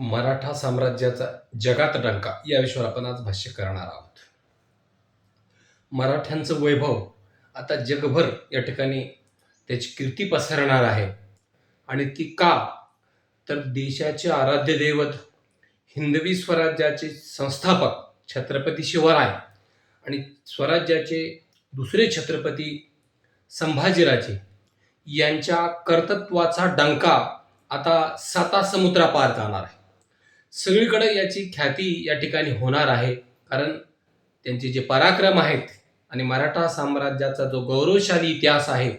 मराठा साम्राज्याचा जगात डंका या विषयावर आपण आज भाष्य करणार आहोत. मराठ्यांचं वैभव आता जगभर या ठिकाणी त्याची कीर्ती पसरणार आहे. आणि ती का? तर देशाचे आराध्य दैवत हिंदवी स्वराज्याचे संस्थापक छत्रपती शिवराय आणि स्वराज्याचे दुसरे छत्रपती संभाजीराजे यांच्या कर्तृत्वाचा डंका आता साता समुद्रापार जाणार आहे. सगळीकडे याची ख्याती या ठिकाणी होणार आहे. कारण त्यांचे जे पराक्रम आहेत आणि मराठा साम्राज्याचा जो गौरवशाली इतिहास आहे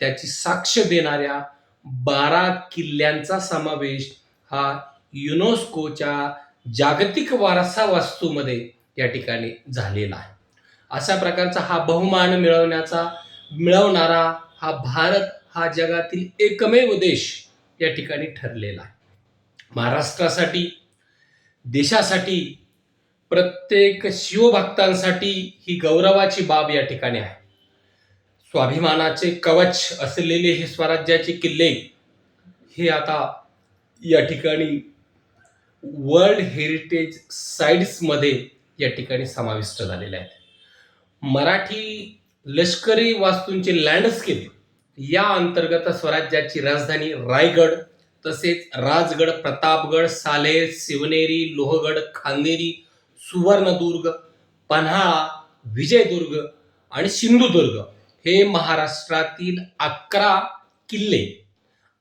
त्याची साक्ष देणाऱ्या बारा किल्ल्यांचा समावेश हा युनेस्कोच्या जागतिक वारसा वास्तूमध्ये या ठिकाणी झालेला आहे. अशा प्रकारचा हा बहुमान मिळवण्याचा मिळवणारा हा भारत हा जगातील एकमेव देश या ठिकाणी ठरलेला आहे. महाराष्ट्रासाठी देशासाठी प्रत्येक शिवभक्तांसाठी ही गौरवाची बाब या ठिकाणी आहे. स्वाभिमानाचे कवच असलेले हे स्वराज्याचे किल्ले हे आता या ठिकाणी वर्ल्ड हेरिटेज साईट्समध्ये या ठिकाणी समाविष्ट झालेले आहेत. मराठी लष्करी वास्तूंचे लँडस्केप या अंतर्गत स्वराज्याची राजधानी रायगड तसेच राजगड प्रतापगड सालेर शिवनेरी लोहगड खांदेरी सुवर्णदुर्ग पन्हाळा विजयदुर्ग आणि सिंधुदुर्ग हे महाराष्ट्रातील अकरा किल्ले.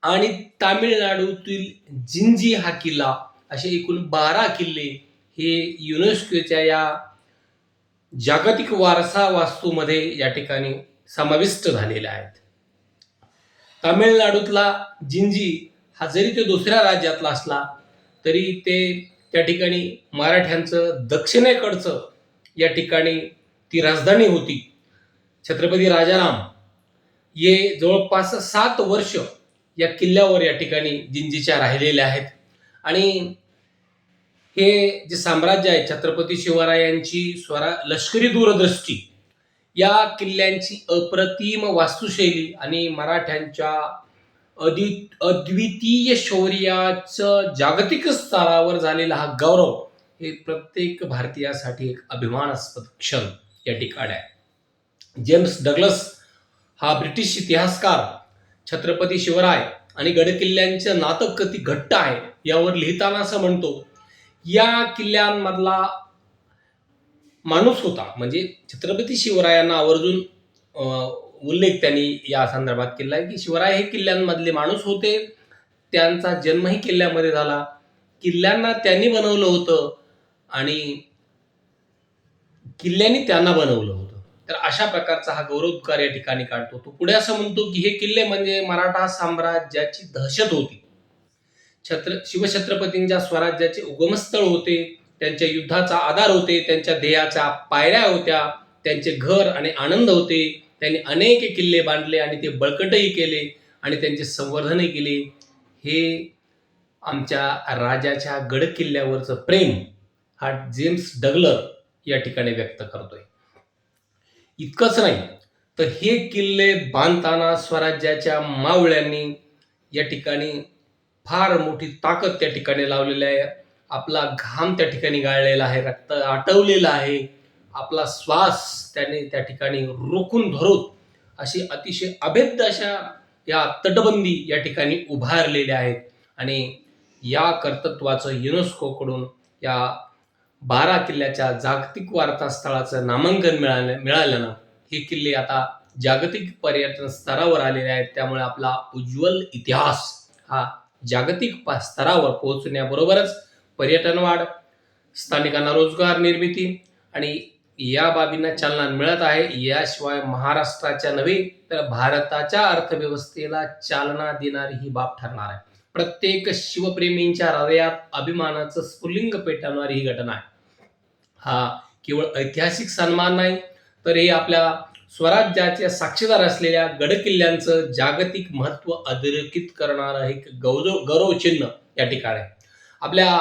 आणि तामिळनाडूतील जिंजी हा किल्ला असे एकूण बारा किल्ले हे युनेस्कोच्या या जागतिक वारसा वास्तूमध्ये या ठिकाणी समाविष्ट झालेले आहेत. तामिळनाडूतला जिंजी हा जरी तो दुसऱ्या राज्यातला असला तरी ते त्या ठिकाणी मराठ्यांचं दक्षिणेकडचं या ठिकाणी ती राजधानी होती. छत्रपती राजाराम हे जवळपास सात वर्ष या किल्ल्यावर या ठिकाणी जिंजीच्या राहिलेल्या आहेत. आणि हे जे साम्राज्य आहे छत्रपती शिवरायांची स्वरा लष्करी दूरदृष्टी या किल्ल्यांची अप्रतिम वास्तुशैली आणि मराठ्यांच्या अदि अद्वितीय शौर्याचं जागतिक स्तरावर झालेला हा गौरव हे प्रत्येक भारतीयासाठी एक अभिमानास्पद क्षण या ठिकाणी आहे. जेम्स डग्लस हा ब्रिटिश इतिहासकार छत्रपती शिवराय आणि गडकिल्ल्यांचं नातं किती घट्ट आहे यावर लिहिताना असं म्हणतो या किल्ल्यांमधला माणूस होता. म्हणजे छत्रपती शिवरायांना आवर्जून उल्लेख त्यांनी या संदर्भात केला आहे की शिवराय हे किल्ल्यांमधले माणूस होते. त्यांचा जन्मही किल्ल्यामध्ये झाला. किल्ल्यांना त्यांनी बनवलं होतं आणि किल्ल्यांनी त्यांना बनवलं होतं. तर अशा प्रकारचा हा गौरवकार या ठिकाणी काढतो. तो पुढे असं म्हणतो की हे किल्ले म्हणजे मराठा साम्राज्याची दहशत होती. छत्र शिवछत्रपतींच्या स्वराज्याचे उगमस्थळ होते त्यांच्या युद्धाचा आधार होते त्यांच्या ध्येयाच्या पायऱ्या होत्या त्यांचे घर आणि आनंद होते. त्यांनी अनेक किल्ले बांधले आणि ते बळकटही केले आणि त्यांचे संवर्धनही केले. हे आमच्या राजाच्या गड किल्ल्यावरचं प्रेम हा जेम्स डगलर या ठिकाणी व्यक्त करतोय. इतकंच नाही तर हे किल्ले बांधताना स्वराज्याच्या मावळ्यांनी या ठिकाणी फार मोठी ताकद त्या ठिकाणी लावलेली आहे. आपला घाम त्या ठिकाणी गाळलेला आहे रक्त आटवलेलं आहे. आपला श्वास त्याने त्या ठिकाणी रोखून धरून अशी अतिशय अभेद्य अशा या तटबंदी या ठिकाणी उभारलेल्या आहेत. आणि या कर्तृत्वाचं युनेस्कोकडून या बारा किल्ल्याच्या जागतिक वार्तास्थळाचं नामांकन मिळालं मिळाल्यानं हे किल्ले आता जागतिक पर्यटन स्तरावर आलेले आहेत. त्यामुळे आपला उज्ज्वल इतिहास हा जागतिक पा- स्तरावर पोहोचण्याबरोबरच पर्यटन वाढ स्थानिकांना रोजगार निर्मिती आणि या बाबींना चालना मिळत आहे. याशिवाय महाराष्ट्राच्या नव्हे तर भारताच्या अर्थव्यवस्थेला चालना देणारी ही बाब ठरणार आहे. प्रत्येक शिवप्रेमींच्या हृदयात अभिमानाचं स्फुलिंग पेटवणारी ही घटना आहे. हा केवळ ऐतिहासिक सन्मान नाही तर हे आपल्या स्वराज्याच्या साक्षीदार असलेल्या गडकिल्ल्यांचं जागतिक महत्त्व अधोरेखित करणारं एक गौरव गौरवचिन्ह या ठिकाणी आहे. आपल्या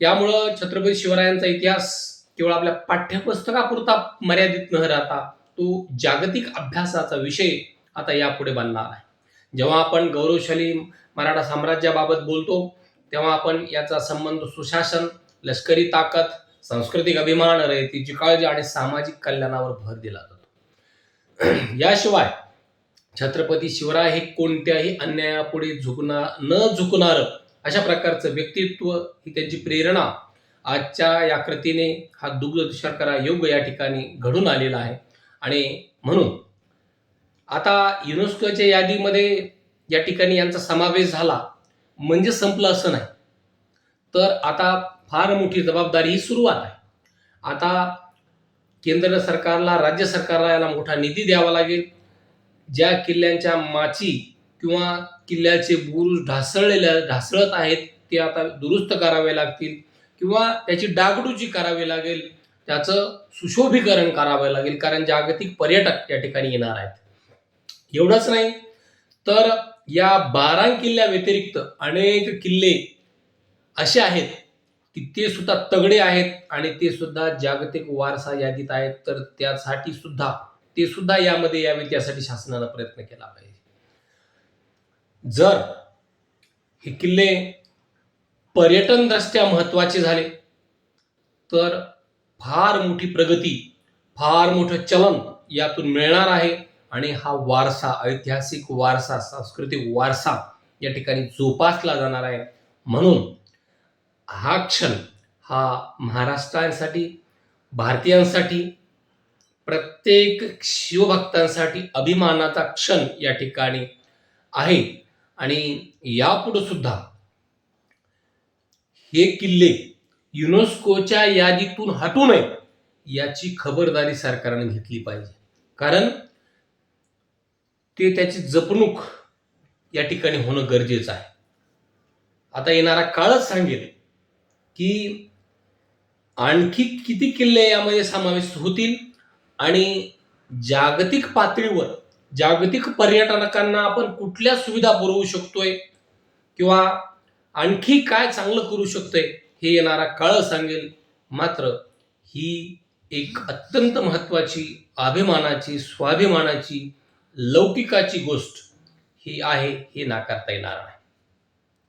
यामुळं छत्रपती शिवरायांचा इतिहास केवळ आपल्या पाठ्यपुस्तकापुरता मर्यादित न राहता तो जागतिक अभ्यासाचा विषय आता यापुढे बनणार आहे. जेव्हा आपण गौरवशाली मराठा साम्राज्याबाबत बोलतो तेव्हा आपण याचा संबंध सुशासन लष्करी ताकद सांस्कृतिक अभिमान रयतेची काळजी आणि सामाजिक कल्याणावर भर दिला जातो. याशिवाय छत्रपती शिवराय हे कोणत्याही अन्यायापुढे झुकणार न झुकणार अशा प्रकारचं व्यक्तित्व ही त्यांची प्रेरणा आजच्या या कृतीने हा दुग्ध शर्करा योग या ठिकाणी घडून आलेला आहे. आणि म्हणून आता युनेस्कोच्या यादीमध्ये या ठिकाणी यांचा समावेश झाला म्हणजे संपलं असं नाही. तर आता फार मोठी जबाबदारी ही सुरुवात आहे. आता केंद्र सरकारला राज्य सरकारला याला मोठा निधी द्यावा लागेल. ज्या किल्ल्यांच्या माची किंवा किल्ल्याचे बुरुज ढासळलेले ढासळत आहेत ते आता दुरुस्त करावे लागतील. किंवा त्याची डागडुजी करावी लागेल त्याचं सुशोभीकरण करावं लागेल कारण जागतिक पर्यटक या ठिकाणी येणार आहेत. एवढंच नाही तर या बारा किल्ल्या व्यतिरिक्त अनेक किल्ले असे आहेत की ते सुद्धा तगडे आहेत आणि ते सुद्धा जागतिक वारसा यादीत आहेत तर त्यासाठी सुद्धा ते सुद्धा यामध्ये यावेत यासाठी शासनानं प्रयत्न केला पाहिजे. जर हे किल्ले पर्यटन महत्त्वाचे महत्त्वाचे झाले. तर फार मोठी प्रगती फार मोठं चलन यातून मिळणार आहे आणि हा वारसा ऐतिहासिक वारसा सांस्कृतिक वारसा या ठिकाणी जोपासला जाणार आहे. म्हणून हा क्षण हा महाराष्ट्रांसाठी भारतीयांसाठी प्रत्येक शिवभक्तांसाठी अभिमानाचा क्षण या ठिकाणी आहे. आणि यापुढे सुद्धा हे किल्ले युनेस्कोच्या यादीतून हटू नये याची खबरदारी सरकारने घेतली पाहिजे. कारण ते त्याची जपणूक या ठिकाणी होणं गरजेचं आहे. आता येणारा काळच सांगेल की आणखी किती किल्ले यामध्ये समावेश होतील आणि जागतिक पातळीवर जागतिक पर्यटकांना आपण कुठल्या सुविधा पुरवू शकतोय? किंवा आणखी काय चांगलं करू शकतोय हे येणारा काळ सांगेल. मात्र ही एक अत्यंत महत्त्वाची अभिमानाची स्वाभिमानाची लौकिकाची गोष्ट ही आहे हे नाकारता येणार नाही.